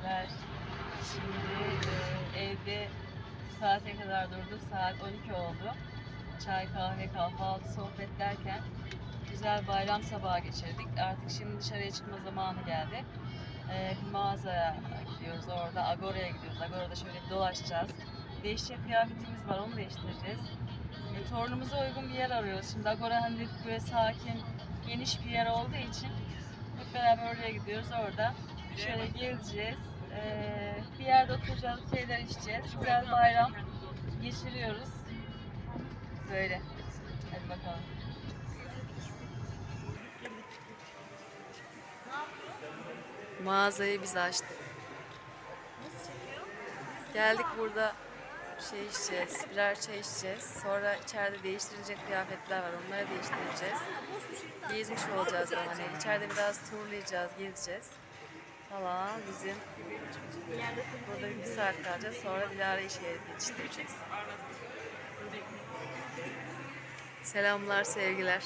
Sevgiler. Şimdi e, evde saate kadar durduk. Saat 12 oldu. Çay, kahve, kahvaltı, sohbet derken güzel bayram sabahı geçirdik. Artık şimdi dışarıya çıkma zamanı geldi. E, bir mağazaya gidiyoruz orada. Agora'ya gidiyoruz. Agora'da şöyle dolaşacağız. Değişecek kıyafetimiz var, onu değiştireceğiz. E, torunumuza uygun bir yer arıyoruz. Şimdi Agora hani böyle sakin, geniş bir yer olduğu için hep beraber oraya gidiyoruz. Orada şöyle gezeceğiz. Ee, bir yerde oturacağız, şeyler içeceğiz. Güzel bayram geçiriyoruz. Böyle. Hadi bakalım. Mağazayı biz açtık. Geldik burada şey içeceğiz, birer çay içeceğiz. Sonra içeride değiştirilecek kıyafetler var, onları değiştireceğiz. Gezmiş olacağız hani içeride biraz turlayacağız, gezeceğiz falan. Bizim burada bir saat kalacağız. Sonra Dilara işe yetiştireceğiz. Selamlar, sevgiler.